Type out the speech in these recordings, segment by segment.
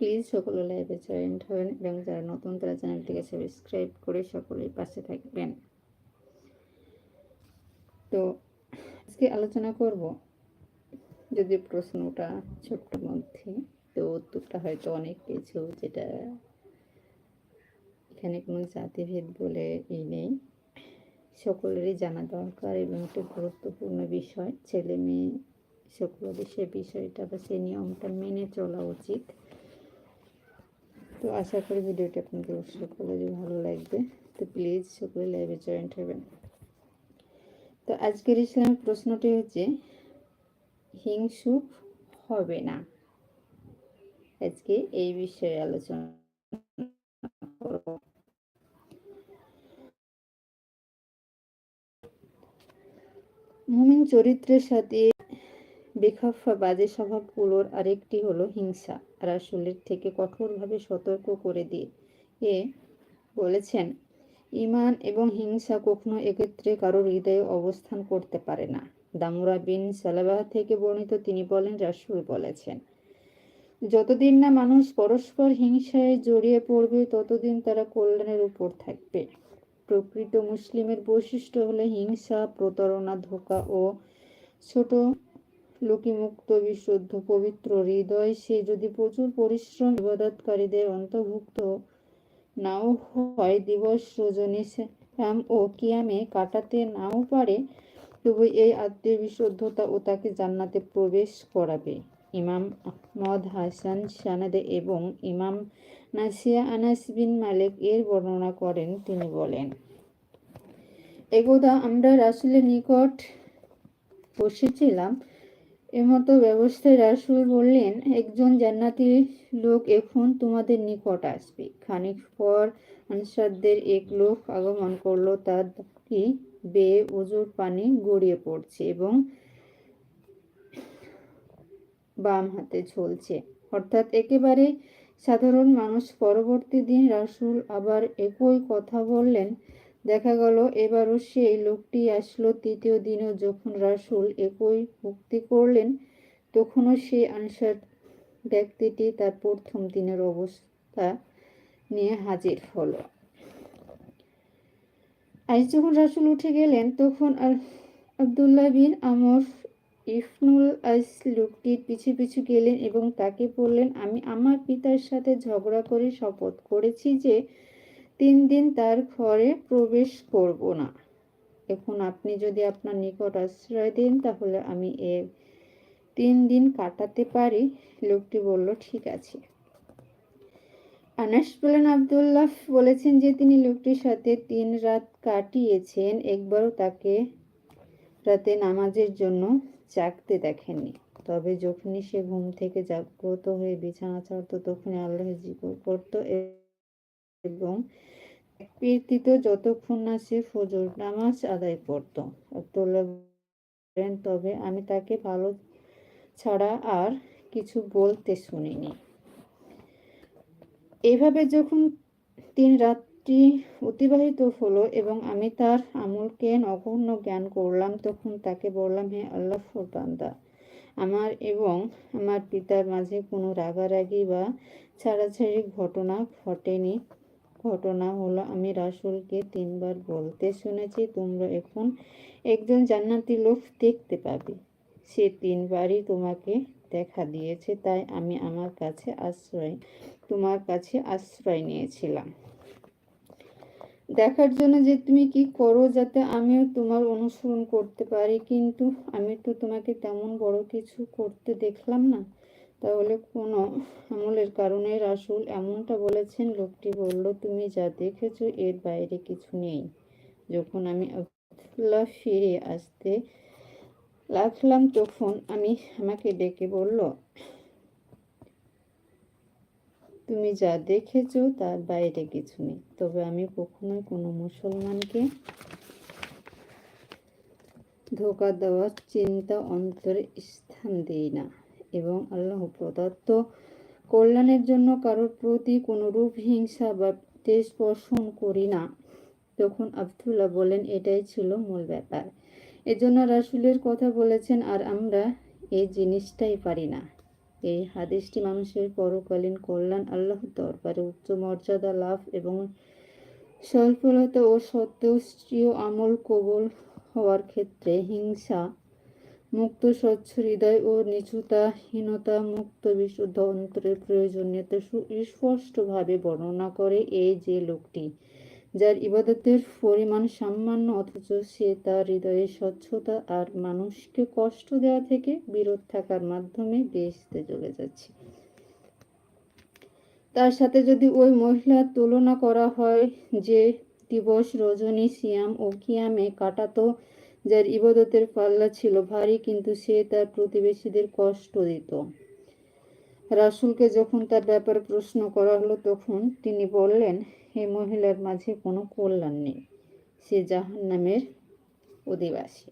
Please সকলে লাইভে joint হবেন এবং যারা নতুন তারা চ্যানেলটিকে সাবস্ক্রাইব করে সকলেই পাশে থাকবেন। তো আজকে আলোচনা করব যদি প্রশ্নটা ছোট্ট মধ্যে, তো উত্তরটা হয়তো অনেক কিছু যেটা এখানে কোনো জাতিভেদ বলে ই নেই। সকলেরই জানা দরকার এবং একটা গুরুত্বপূর্ণ বিষয়। ছেলে মেয়ে সকলেরই সে বিষয়টা বা সে নিয়মটা মেনে চলা উচিত। তো আশা করি ভিডিওটি আপনাদের সকলেরই ভালো লাগবে। তো প্লিজ সকলে লাইভে জয়েন্ট হবেন তো আজকের ইসলামের প্রশ্নটি হচ্ছে হিংসুক হবে না? আজকে এই বিষয়ে আলোচনা মুমিন চরিত্রের সাথে বেখাফা বাজে স্বভাবগুলোর আরেকটি হলো হিংসা। রাসুলের থেকে কঠোরভাবে সতর্ক করে দিয়ে। এ বলেছেন ইমান এবং হিংসা কখনো একত্রে কারোর হৃদয়ে অবস্থান করতে পারে না। দামুরা বিন সালাবাহ থেকে বর্ণিত তিনি বলেন, রাসুল বলেছেন, যতদিন না মানুষ পরস্পর হিংসায় জড়িয়ে পড়বে, ততদিন তারা কল্যাণের উপর থাকবে। প্রকৃত মুসলিমের বৈশিষ্ট্য হলো হিংসা, প্রতারণা, ধোকা ও ছোট লোকিমুক্ত, বিশুদ্ধ, পবিত্র হৃদয়, সে যদি প্রচুর পরিশ্রম ইবাদতকারীদের অন্তর্ভুক্ত নাও হয়, দিবস রজনী শ্যাম ও কিয়ামে কাটাতে নাও পারে, তবু এই আত্মীয় বিশুদ্ধতা ও তাকে জান্নাতে প্রবেশ করাবে। ইমাম আহমদ হাসান সানাদে এবং ইমাম নাসিয়া আনাস বিন মালিক এর বর্ণনা করেন, তিনি বলেন, একদা আমরা রাসুলের নিকট বসেছিলাম এমতো ব্যবস্থায় রাসুল বললেন, একজন জান্নাতি লোক এখন তোমাদের নিকট আসবে। খানিক পর আনসারদের এক লোক আগমন করল তার কি বেয়ে উজুর পানি গড়িয়ে পড়ছে এবং বাম হাতে ঝুলছে। অর্থাৎ একেবারে সাধারণ মানুষ পরবর্তী দিন রাসুল আবার একই কথা বললেন দেখা গেল, এবারও সেই লোকটি আসলো তৃতীয় দিনেও যখন রাসুল একই মুক্তি করলেন, তখনও সেই আনসার ব্যক্তিটি তার প্রথম দিনের অবস্থা নিয়ে হাজির হলো। আজ যখন রাসুল উঠে গেলেন, তখন আবদুল্লাহ বিন আমর ইফনুল আইস লোকটির পিছু পিছু গেলেন এবং তাকে বললেন, আমি আমার পিতার সাথে ঝগড়া করে শপথ করেছি যে তিন দিন তার ঘরে প্রবেশ করব না। এখন আপনি যদি আপনার নিকট আশ্রয় দেন, তাহলে আমি এর তিন দিন কাটাতে পারি। লোকটি বলল, ঠিক আছে। আনাস বলেন, আবদুল্লাহ বলেছেন যে তিনি লোকটির সাথে তিন রাত কাটিয়েছেন। একবারও তাকে রাতে নামাজের জন্য জাগতে দেখেননি। তবে যখনই সে ঘুম থেকে জাগ্রত হয়ে বিছানা ছাড়ত, তখনই আল্লাহ জিকর করত এবং কীর্তিত যতক্ষণ না সে ফজর নামাজ আদায় করত। তবে আমি তাকে ভালো ছাড়া আর কিছু বলতে শুনিনি। এভাবে যখন তিন রাত্রি অতিবাহিত হলো এবং আমি তার আমলকে নগণ্য জ্ঞান করলাম, তখন তাকে বললাম, হে আল্লাহ বান্দা, আমার এবং আমার পিতার মাঝে কোনো রাগারাগি বা ছাড়াছাড়ি ঘটনা ঘটেনি। ঘটনা হলো, আমি রাসুলকে তিনবার বলতে শুনেছি, তোমরা এখন একজন জান্নাতি লোক দেখতে পাবে। সে তিনবারই তোমাকে দেখা দিয়েছে, তাই আমি আমার কাছে আশ্রয়, তোমার কাছে আশ্রয় নিয়েছিলাম। দেখার জন্য যে তুমি কি করো যাতে আমিও তোমার অনুসরণ করতে পারি, কিন্তু আমি তো তোমাকে তেমন বড় কিছু করতে দেখলাম না। তাহলে কোনো আমলের কারণে রাসুল এমনটা বলেছেন, লোকটি বলল, তুমি যা দেখেছ এর বাইরে কিছু নেই। যখন আমি আবদুল্লাহ ফিরে আসতে লাগলাম, তখন আমি আমাকে ডেকে বলল, তুমি যা দেখেছ তার বাইরে কিছু নেই। তবে আমি কখনোই কোনো মুসলমানকে ধোকা দেওয়ার চিন্তা অন্তরে স্থান দিই না। এবং আল্লাহ প্রদত্ত কল্যাণের জন্য কারোর প্রতি কোনো রূপ হিংসা বা তেজ পোষণ করি না। তখন আবদুল্লাহ বলেন, এটাই ছিল মূল ব্যাপার। এজন্য রাসুলের কথা বলেছেন, আর আমরা এই জিনিসটাই পারি না। এই হাদিসটি মানুষের পরকালীন কল্যাণ আল্লাহ দরবারে উচ্চ মর্যাদা লাভ এবং সফলতা ও স্ত্রীয় আমল কবুল হওয়ার ক্ষেত্রে হিংসা মুক্ত, স্বচ্ছ হৃদয় ও নিচুতাহীনতা মুক্ত বিশুদ্ধ অন্তরের প্রয়োজনীয়তা সুস্পষ্টভাবে বর্ণনা করে এই যে লোকটি, যার ইবাদতের পরিমাণ সামান্য, অথচ সে তার হৃদয়ে স্বচ্ছতা আর মানুষকে কষ্ট দেওয়া থেকে বিরত থাকার মাধ্যমে বেসতে চলে যাচ্ছে। তার সাথে যদি ওই মহিলার তুলনা করা হয় যে দিবস রজনী, সিয়াম ও কিয়ামে কাটাতো যার ইবাদতের পাল্লা ছিল ভারী, কিন্তু সে তার প্রতিবেশীদের কষ্ট দিত। রাসুলকে যখন তার ব্যাপারে প্রশ্ন করা হলো, তখন তিনি বললেন এই মহিলার মাঝে কোনো কল্যাণ নেই। সে জাহান নামের অধিবাসী।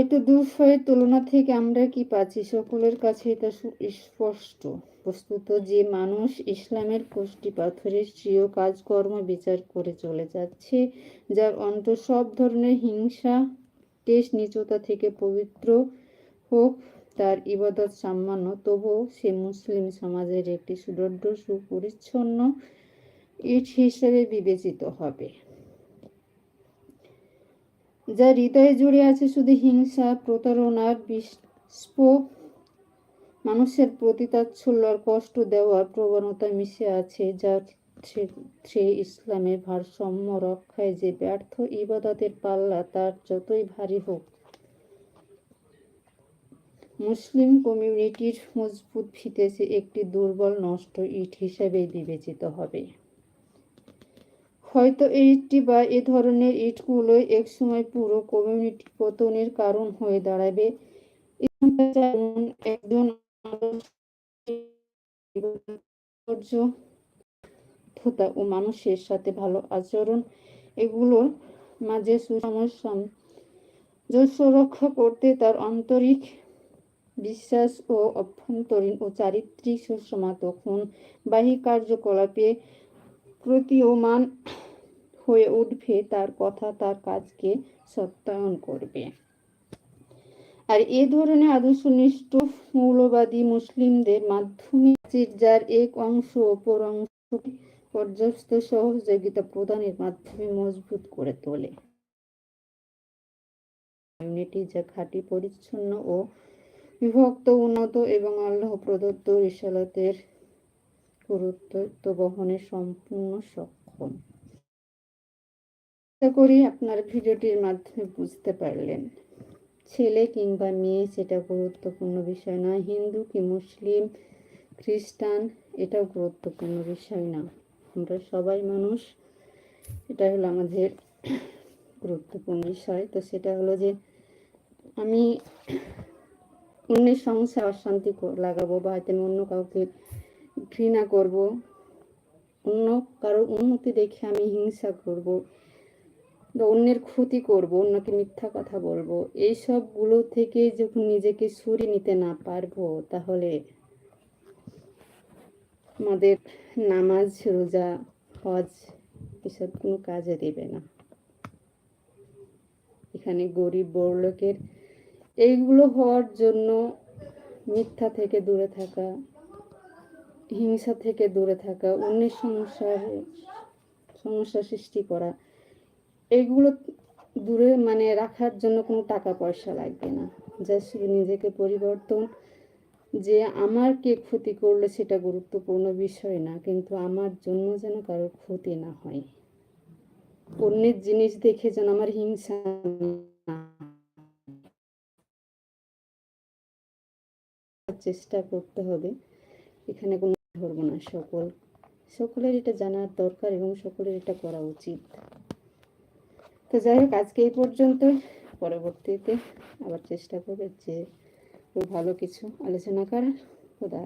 একটু দুঃসয়ের তুলনা থেকে আমরা কি পাচ্ছি? সকলের কাছে এটা স্পষ্ট। বস্তুত যে মানুষ ইসলামের কোষ্টি পাথরের স্ত্রীয় কাজকর্ম বিচার করে চলে যাচ্ছে, যার অন্ত সব ধরনের হিংসা দেশ নিচতা থেকে পবিত্র হোক, তার ইবাদত সামান্য, তবুও সে মুসলিম সমাজের একটি সুদৃঢ়, সুপরিচ্ছন্ন ইট হিসেবে বিবেচিত হবে। যা হৃদয়ে জুড়ে আছে শুধু হিংসা প্রতারণার বিস্প, মানুষের প্রতি তাচ্ছল্য আর কষ্ট দেওয়ার প্রবণতা মিশে আছে, যা সে ইসলামের ভারসাম্য রক্ষায় যে ব্যর্থ ইবাদতের পাল্লা, তার যতই ভারী হোক। মুসলিম কমিউনিটির মজবুত ভিতেছে একটি দুর্বল নষ্ট ইট হিসেবে বিবেচিত হবে। হয়তো ইটটি বা এ ধরনের ইটগুলো একসময় পুরো কমিউনিটি পতনের কারণ হয়ে দাঁড়াবে। একজন ও মানুষের সাথে ভালো আচরণ এগুলোর মাঝে সুসমস্যা রক্ষা করতে তার আন্তরিক বিশ্বাস ও অভ্যন্তরীণ ও চারিত্রিক সুষমা তখন বাহ্যিক কার্যকলাপে প্রতীয়মান হয়ে উঠবে, তার কথা, তার কাজকে সত্যায়ন করবে। আর এ ধরনের আদর্শনিষ্ঠ, মৌলবাদী মুসলিমদের মাধ্যমে যার এক অংশ, অপর অংশ পর্যাপ্ত সহযোগিতা প্রদানের মাধ্যমে মজবুত করে তোলে। কমিউনিটি যা খাঁটি, পরিচ্ছন্ন ও বিভক্ত, উন্নত এবং আল্লাহ প্রদত্ত রিসালাতের গুরুত্ব বহনে সম্পূর্ণ সক্ষম। আশা করি আপনার ভিডিওটির মাধ্যমে বুঝতে পারলেন। ছেলে কিংবা মেয়ে সেটা গুরুত্বপূর্ণ বিষয় না হিন্দু কি মুসলিম, খ্রিস্টান, এটাও গুরুত্বপূর্ণ বিষয় না। আমরা সবাই মানুষ এটা হলো আমাদের গুরুত্বপূর্ণ বিষয়। তো সেটা হলো যে আমি অন্যের সংসার অশান্তি লাগাবো বা হয়তো আমি অন্য কাউকে ঘৃণা করব, অন্য কারও উন্নতি দেখে আমি হিংসা করব বা অন্যের ক্ষতি করব, অন্যকে মিথ্যা কথা বলব, এইসবগুলো থেকে যখন নিজেকে সরিয়ে নিতে না পারব, তাহলে আমাদের নামাজ, রোজা, হজ এসব কোনো কাজে দেবে না। এখানে গরিব বড় লোকের এইগুলো হওয়ার জন্য মিথ্যা থেকে দূরে থাকা, হিংসা থেকে দূরে থাকা, অন্যের সমস্যার, সমস্যা সৃষ্টি করা এগুলো দূরে মানে রাখার জন্য কোনো টাকা পয়সা লাগবে না। যা শুধু নিজেকে পরিবর্তন, যে আমার কে ক্ষতি করলে সেটা গুরুত্বপূর্ণ বিষয় না, কিন্তু আমার জন্য যেন কারোর ক্ষতি না হয়। অন্যের জিনিস দেখে যেন আমার হিংসা চেষ্টা করতে হবে। এখানে কোনো ধরবো না সকল। সকলের এটা জানার দরকার এবং সকলের এটা করা উচিত। তো যাই হোক, আজকে এই পর্যন্ত পরবর্তীতে আবার চেষ্টা করবে যে ভালো কিছু আলোচনা করার। খোদা